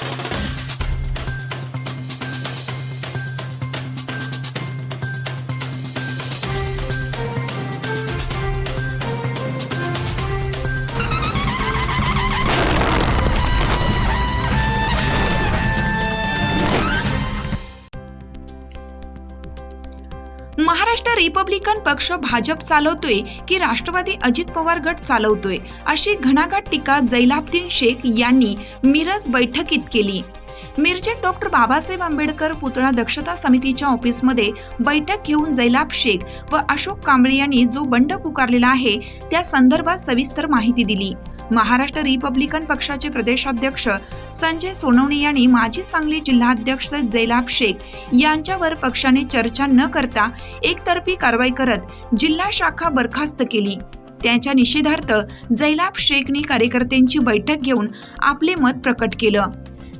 Thank you. Maharashtra Republican पक्ष भाजप चालवतोय की राष्ट्रवादी अजित पवार गट चालवतोय अशी घणाघात टीका जैलाब्दीन शेख यांनी मिरज बैठकीत केली. मिरजेत डॉक्टर बाबासाहेब आंबेडकर पुतळा दक्षता समितीच्या ऑफिसमध्ये बैठक घेऊन जैलाब शेख व अशोक कांबळे यांनी जो बंड पुकारलेला आहे त्या संदर्भात सविस्तर माहिती दिली. महाराष्ट्र रिपब्लिकन पक्षाचे प्रदेशाध्यक्ष संजय सोनवणे यांनी माजी सांगली जिल्हाध्यक्ष जैलाब शेख यांच्यावर पक्षाने चर्चा न करता एकतर्फी कारवाई करत जिल्हा शाखा बरखास्त केली. त्याच्या निषेधार्थ जैलाब शेखने कार्यकर्त्यांची बैठक घेऊन आपले मत प्रकट केलं.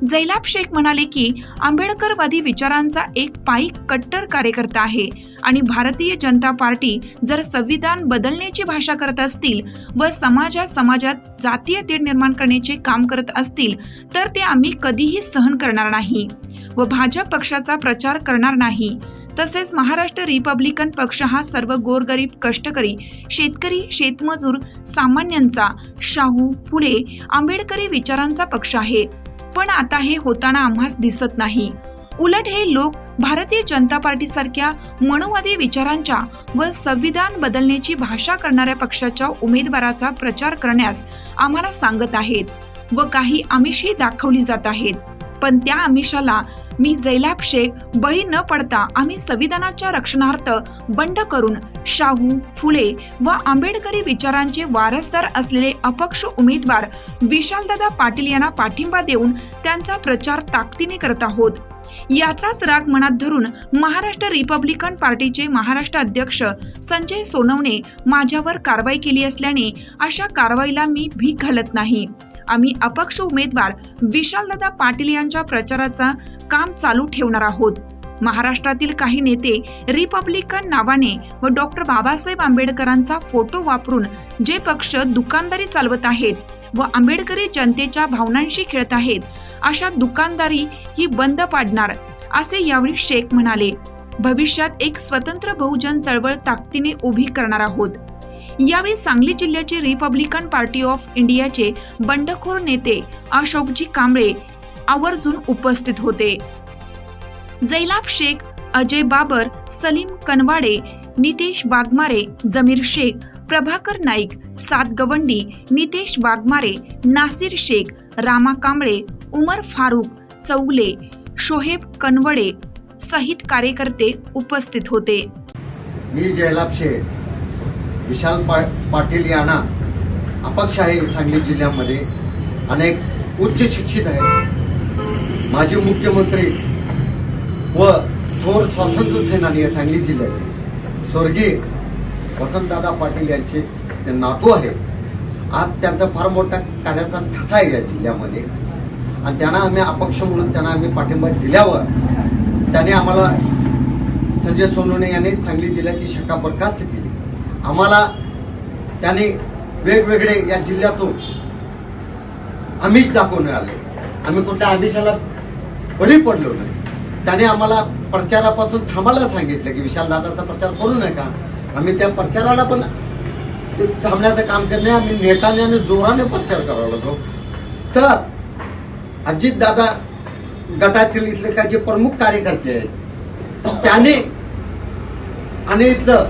जैलाब शेख म्हणाले की आंबेडकरवादी विचारांचा एक पायी कट्टर कार्यकर्ता आहे आणि भारतीय जनता पार्टी जर संविधान बदलण्याची भाषा करत असतील व समाजा समाजात जातीय तेढ निर्माण करण्याचे काम करत असतील तर ते आम्ही कधीही सहन करणार नाही व भाजप पक्षाचा प्रचार करणार नाही. तसेच महाराष्ट्र रिपब्लिकन पक्ष हा सर्व गोरगरीब कष्टकरी शेतकरी शेतमजूर सामान्यांचा शाहू फुले आंबेडकरी विचारांचा पक्ष आहे. पण आता हे होताना आम्हास दिसत नाही. उलट हे लोक भारतीय जनता पार्टीसारख्या मनोवादी विचारांच्या व संविधान बदलण्याची भाषा करणाऱ्या पक्षाच्या उमेदवाराचा प्रचार करण्यास आम्हाला सांगत आहेत. व काही आमिषही दाखवली जात आहेत. पण त्या आमिषाला मी जैलाब शेख बळी न पडता आम्ही संविधानाच्या रक्षणार्थ बंड करून शाहू फुले व आंबेडकरी विचारांचे वारसदार असलेले अपक्ष उमेदवार विशालदादा पाटील यांना पाठिंबा देऊन त्यांचा प्रचार ताकदीने करत आहोत. याचाच राग मनात धरून महाराष्ट्र रिपब्लिकन पार्टीचे महाराष्ट्र अध्यक्ष संजय सोनवणे माझ्यावर कारवाई केली असल्याने अशा कारवाईला मी भीक घालत नाही. आम्ही अपक्ष उमेदवार विशालदादा पाटील यांच्या प्रचाराचा काम चालू ठेवणार आहोत. महाराष्ट्रातील काही नेते रिपब्लिकन नावाने व डॉक्टर बाबासाहेब आंबेडकरांचा फोटो वापरून जे पक्ष दुकानदारी चालवत आहेत व आंबेडकरी जनतेच्या भावनांशी खेळत आहेत अशा दुकानदारी ही बंद पाडणार असे यावेळी शेख म्हणाले. भविष्यात एक स्वतंत्र बहुजन चळवळ ताकदीने उभी करणार आहोत. यावेळी सांगली जिल्ह्याचे रिपब्लिकन पार्टी ऑफ इंडियाचे बंडखोर नेते अशोकजी कांबळे आवर्जून उपस्थित होते. जैलाब शेख अजय बाबर सलीम कनवाडे नितेश वाघमारे जमीर शेख प्रभाकर नाईक सात गवंडी नितेश वाघमारे नासिर शेख रामा कांबळे उमर फारूक चौगले शोहेब कनवडे सहित कार्यकर्ते उपस्थित होते. मी जयलाभ शेख. विशाल पा पाटील यांना अपक्ष आहे सांगली जिल्ह्यामध्ये अनेक उच्च शिक्षित आहेत. माजी मुख्यमंत्री व थोर स्वातंत्र्य सेनानी आहे सांगली जिल्ह्याचे. स्वर्गीय वसंतदादा पाटील यांचे ते नातू आहे आज त्यांचा फार मोठा कार्याचा ठसा आहे या जिल्ह्यामध्ये. आणि त्यांना आम्ही अपक्ष म्हणून त्यांना आम्ही पाठिंबा दिल्यावर त्याने आम्हाला संजय सोनवणे यांनी सांगली जिल्ह्याची शंका बरखास्त केली. आम्हाला त्याने वेगवेगळे या जिल्ह्यातून आमिष दाखवून मिळाले. आम्ही कुठल्या आमिषाला बळी पडलो नाही. त्याने आम्हाला प्रचारापासून थांबायला सांगितलं की विशाल दादाचा प्रचार करू नका. आम्ही त्या प्रचाराला पण थांबण्याचं काम करणे आम्ही नेटाने आणि जोराने प्रचार करावा लागलो. तर अजित दादा गटातील इथले काही जे प्रमुख कार्यकर्ते आहेत त्याने आणि इथलं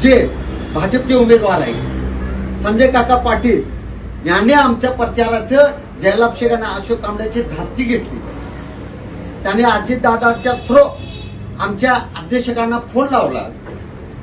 जे भाजपचे उमेदवार आहेत. संजय काका पाटील यांनी आमच्या प्रचाराचं जयलाभ शेख आणि अशोक कांबड्याची धास्ती घेतली. त्याने अजितदादाच्या थ्रो आमच्या अध्यक्षकांना फोन लावला.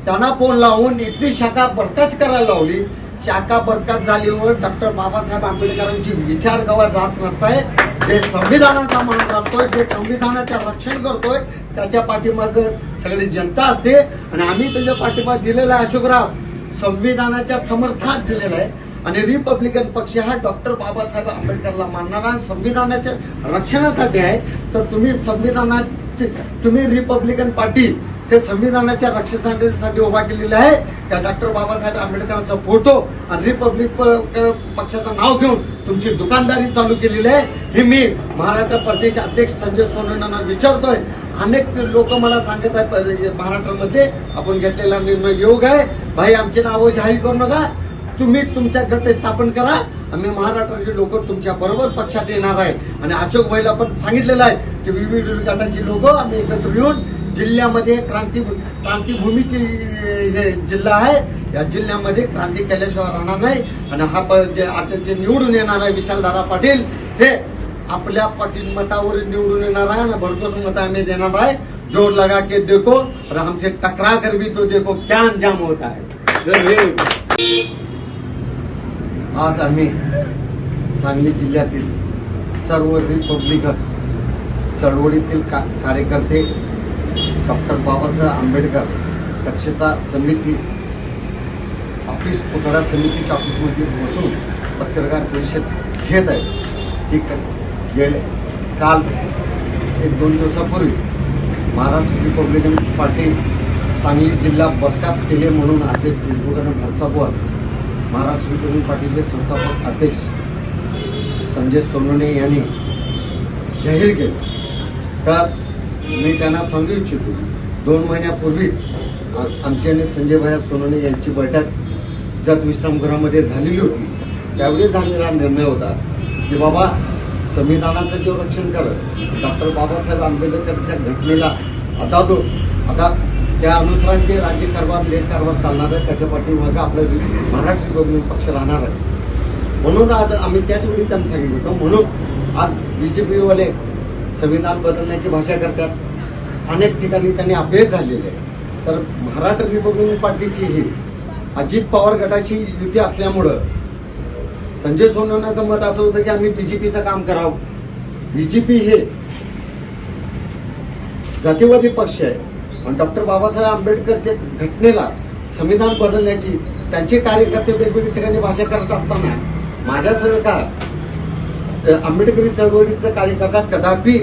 त्यांना फोन लावून इथली शाखा बरखास्त करायला लावली. शाखा झाली झालीवर डॉक्टर बाबासाहेब आंबेडकरांची विचार गवा जात नसताय. जे संविधानाचा मान राखतोय जे संविधानाचे रक्षण करतोय त्याच्या पाठीमाग सगळी जनता असते. आणि आम्ही त्याच्या पाठिंबा दिलेला आहे अशोकराव. संविधानाच्या समर्थनात दिलेला आहे. आणि रिपब्लिकन पक्ष हा डॉक्टर बाबासाहेब आंबेडकरला मानणारा संविधानाच्या रक्षणासाठी आहे. तर तुम्ही संविधानाचे तुम्ही रिपब्लिकन पार्टी ते संविधानाच्या रक्षणासाठी उभा केलेली आहे. त्या डॉक्टर बाबासाहेब आंबेडकरांचा फोटो आणि रिपब्लिक पक्षाचं नाव घेऊन तुमची दुकानदारी चालू केलेली आहे. हे मी महाराष्ट्र प्रदेश अध्यक्ष संजय सोनवण्यांना विचारतोय. अनेक लोक मला सांगत आहेत पर- महाराष्ट्रामध्ये आपण घेतलेला निर्णय योग आहे. भाई आमचे नावं जाहीर करू नका. तुम्ही तुमच्या गट स्थापन करा. आम्ही महाराष्ट्राचे लोक तुमच्या बरोबर पक्षात येणार आहे. आणि अशोक भाईला पण सांगितलेलं आहे की विविध गटाचे लोक आम्ही एकत्र येऊन जिल्ह्यामध्ये क्रांती क्रांतीभूमीची हे जिल्हा आहे. या जिल्ह्यामध्ये क्रांती केल्याशिवाय राहणार नाही. आणि हा प- जे आता जे निवडून येणार आहे विशालदारा पाटील हे आपल्या पाटील मतावर निवडून येणार आहे आणि भरपूर मत आम्ही देणार आहे. जोर लगा के देखो और हमसे टकरा कर भी तो देखो क्या अंजाम होता है। आज आम्ही सांगली जिल्ह्यातील सर्व रिपब्लिकन चळवळीतील का कार्यकर्ते डॉक्टर बाबासाहेब आंबेडकर दक्षता समिती ऑफिस पुतळा समितीच्या ऑफिसमध्ये बसून पत्रकार परिषद घेत आहे. ठीक आहे गेले काल एक दोन दिवसापूर्वी महाराष्ट्र रिपब्लिकन पार्टी सांगली जिल्हा बरखास्त केले म्हणून असे फेसबुकाने व्हॉट्सअपवर महाराष्ट्र रिपब्लिकन पार्टीचे संस्थापक अध्यक्ष संजय सोनवणे यांनी जाहीर केलं. तर मी त्यांना सांगू इच्छितो दोन महिन्यापूर्वीच आमची आणि संजय भैया सोनवणे यांची बैठक जत विश्रामगृहामध्ये झालेली होती. त्यावेळी झालेला निर्णय होता की बाबा संविधानाचं जो रक्षण करत डॉक्टर बाबासाहेब आंबेडकरच्या घटनेला आता तो आता त्या अनुसारांचे राज्य कारभार देश कारभार चालणार आहे. त्याच्या पाठीमागं आपलं महाराष्ट्र रिपब्लिकन पक्ष राहणार आहे. म्हणून आज आम्ही त्याच वेळी त्यांना सांगितलं होतं. म्हणून आज बी जे पीवाले संविधान बदलण्याची भाषा करतात. अनेक ठिकाणी त्यांनी अपयश झालेले आहे तर महाराष्ट्र रिपब्लिकन पार्टीची ही अजित पवार गटाची युती असल्यामुळं संजय सोनवण्याचं मत असं होतं की आम्ही बीजेपीचं काम करावं. बीजेपी हे जातीवादी पक्ष आहे. आणि डॉक्टर बाबासाहेब आंबेडकरच्या घटनेला संविधान बदलण्याची त्यांचे कार्यकर्ते वेगवेगळ्या ठिकाणी भाषा करत असताना माझ्यासारखा आंबेडकरी चळवळीचा कार्यकर्ता कदापि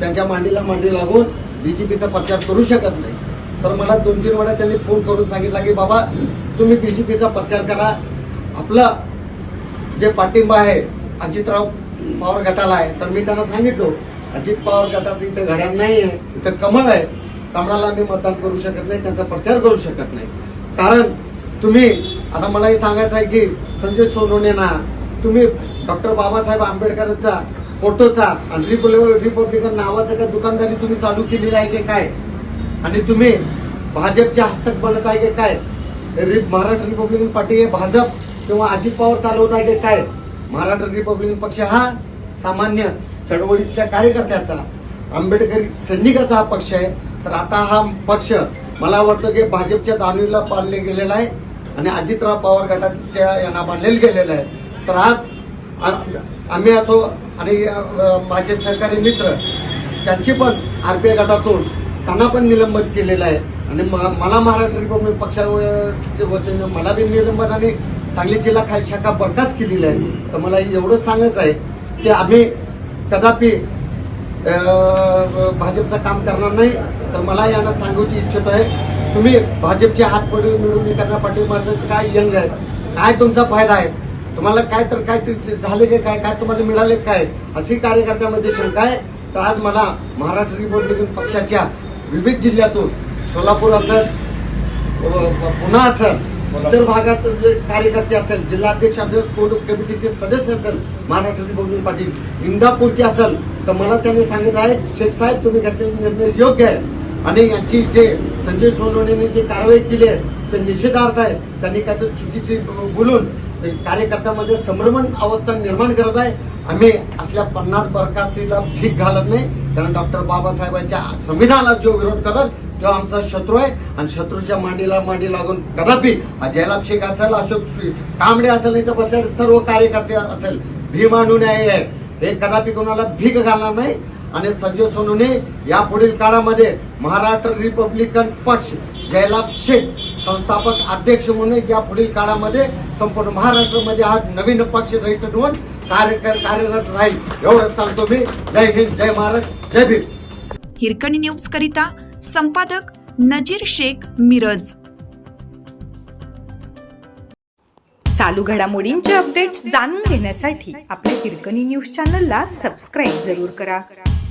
त्यांच्या मांडीला मांडी लागून बीजेपीचा प्रचार करू शकत नाही. तर मला दोन तीन वेळा त्यांनी फोन करून सांगितला की बाबा तुम्ही बीजेपीचा प्रचार करा. आपला जे पाठिंबा आहे अजितराव पवार गटाला आहे. तर मी त्यांना सांगितलो अजित पवार गटात इथं घड्याळ नाही आहे इथं कमळ आहे. कमळाला आम्ही मतदान करू शकत नाही त्यांचा प्रचार करू शकत नाही. कारण तुम्ही आता मला हे सांगायचं आहे की संजय सोनवणेना तुम्ही डॉक्टर बाबासाहेब आंबेडकरचा फोटोचा आणि रिपब्लिकन नावाचं काय दुकानदारी तुम्ही चालू केलेली आहे की काय? आणि तुम्ही भाजपचे हस्तक बनत आहे की काय? महाराष्ट्र रिपब्लिकन पार्टी हे भाजप किंवा अजित पवार चालवत आहे की काय? महाराष्ट्र रिपब्लिकन पक्ष हा सामान्य चळवळीतल्या कार्यकर्त्याचा. आंबेडकरी सैनिकाचा हा पक्ष आहे. तर आता हा पक्ष मला वाटतं की भाजपच्या दानवीला बांधले गेलेला आहे आणि अजितराव पवार गटाच्या यांना बांधलेलं गेलेलं आहे. तर आज आम्ही असो आणि माझे सहकारी मित्र त्यांची पण आर आरपीआय गटातून त्यांना पण निलंबित केलेलं आहे. आणि म- मला महाराष्ट्र रिपब्लिक पक्षाच्या वतीने मला बी निलंबन आणि सांगली जिल्हा खाली शाखा बरखास्त केलेली आहे. तर मला एवढंच सांगायचं आहे की आम्ही कदापि भाजपचं काम करणार नाही तर मला यांना सांगूची इच्छित आहे. तुम्ही भाजपचे हात पडून मिळून करण्यासाठी माझं काय यंग आहे काय तुमचा फायदा आहे? तुम्हाला काय तर काय झाले की काय? काय तुम्हाला मिळाले काय? अशी कार्यकर्त्यामध्ये शंका आहे. तर आज मला महाराष्ट्र रिपब्लिकन पक्षाच्या विविध जिल्ह्यातून सोलापूर असेल पुन्हा असेल इतर भागात जे कार्यकर्ते असेल जिल्हाध्यक्ष असेल कमिटीचे सदस्य असेल महाराष्ट्र रिपब्लिकन पार्टी इंदापूरचे असेल तर मला त्यांनी सांगितलं आहे शेख साहेब तुम्ही घेतलेले निर्णय योग्य आहे. आणि यांची जे संजय सोनवणेने जी कारवाई केली आहे ते निषेधार्थ आहे. त्यांनी काय तर चुकीची बोलून कार्यकर्त्यामध्ये संभ्रमण अवस्था निर्माण करत आहे. आम्ही असल्या पन्नास बरखास्तीला भीक घालत नाही. कारण डॉक्टर बाबासाहेबांच्या संविधानाला जो विरोध करत तो आमचा शत्रू आहे. आणि शत्रूच्या मांडीला मांडी लागून कदापि हा जयलाभ शेख असेल अशोक कांबडे असेल नाही तर सर्व कार्यकर्ते असेल भीम आणून आहे हे कदापि कोणाला भीक घालणार नाही. आणि संजय सोनूने या पुढील काळामध्ये महाराष्ट्र रिपब्लिकन पक्ष जयलाभ शेख संस्थापक अध्यक्ष म्हणून या पुढील काळामध्ये संपूर्ण महाराष्ट्रामध्ये हा नवीन पक्ष रजिस्टर होऊन कार्य कार्यरत राहील. एवढंच सांगतो मी. जय हिंद जय महाराष्ट्र जय भीम. हिरकणी न्यूज करिता संपादक नजीर शेख मिरज. चालू घडामोडींचे अपडेट्स जाणून घेण्यासाठी आपल्या हिरकणी न्यूज चॅनलला सबस्क्राईब जरूर करा.